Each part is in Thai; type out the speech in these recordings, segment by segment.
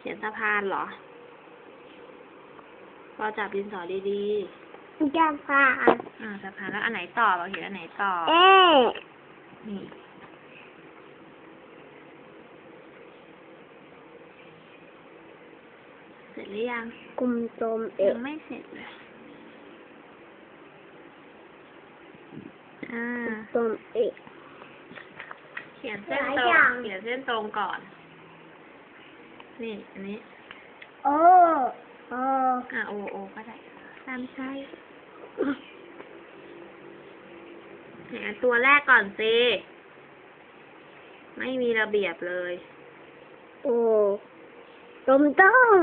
เขียนสะพานเหรอ พอจับดินสอดีจะผ่านๆอ่าสะพานแล้วอันไหนต่อเราเขียนอันไหนต่อ เอ๊ะนี่เสร็จหรือยัง กลุ่มโจมเอ๊ะยังไม่เสร็จเลย อ่า โจมเอ๊ะเขียนเส้นหลายตรอย่างงเขียนเส้นตรงก่อน นี่ อันนี้ โอ้โอ้อ่าโอโอก็ได้ ตามใช้เนี่ยตัวแรกก่อนสิ ไม่มีระเบียบเลย โอ้ต้มต้ม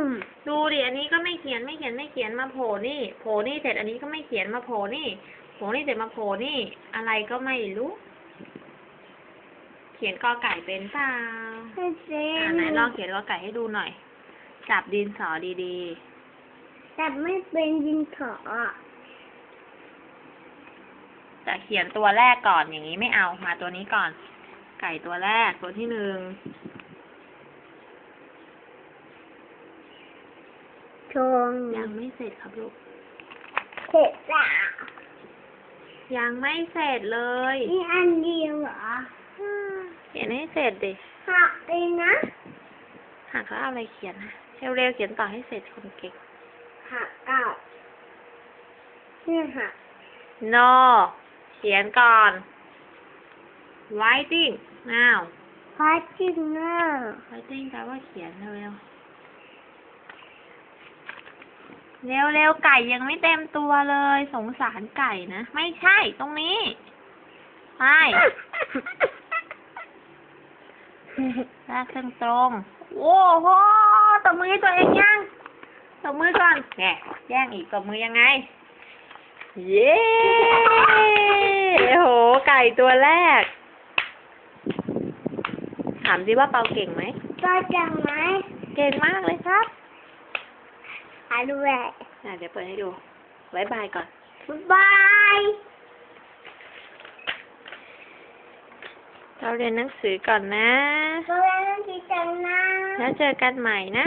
ดูดิ อันนี้ก็ไม่เขียนไม่เขียนไม่เขียนมาโผล่นี่ โผล่นี่เสร็จ อันนี้ก็ไม่เขียนมาโผล่นี่ โผล่นี่เสร็จมาโผล่นี่ อะไรก็ไม่รู้ เขียนกอไก่เป็นเปล่าให้เส้อ่านไหนลองเขียนกอไก่ให้ดูหน่อย จับดินสอดีแต่ไม่เป็นดินถอๆแต่เขียนตัวแรกก่อนอย่างนี้ไม่เอา มาตัวนี้ก่อน ไก่ตัวแรกตัวที่หนึ่ง ชงยังไม่เสร็จครับลูก เสร็จละยังไม่เสร็จเลย นี่อันเดียวเหรอเขียนให้เสร็จดิหักเลยนะหักแล้วเอาอะไรเขียนนะเร็วๆเขียนต่อให้เสร็จคนเก่งหักเก้าเนี่ยหัก no เขียนก่อน writing now พาจิ้งเนอร์ writing แปลว่าเขียนเร็วเร็วเร็วๆไก่ยังไม่เต็มตัวเลย สงสารไก่นะ ไม่ใช่ตรงนี้ไม่ ลากเส้นตรง โอ้โหตบมือให้ตัวเองยังตบมือก่อนแหน่แย่งอีกตบมือยังไง เย้โห ไก่ตัวแรก ถามสิว่าเปาเก่งไหมก็จังไหมเก่งมากเลยครับอะด้วยอะเดี๋ยวเปิดให้ดูบายบายก่อนบาย เราเรียนหนังสือก่อนนะก็แล้วที่จังนะ แล้วเจอกันใหม่นะ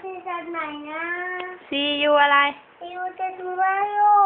ที่จังไหนนะ see you อะไรอยู่จะดูว่าอยู่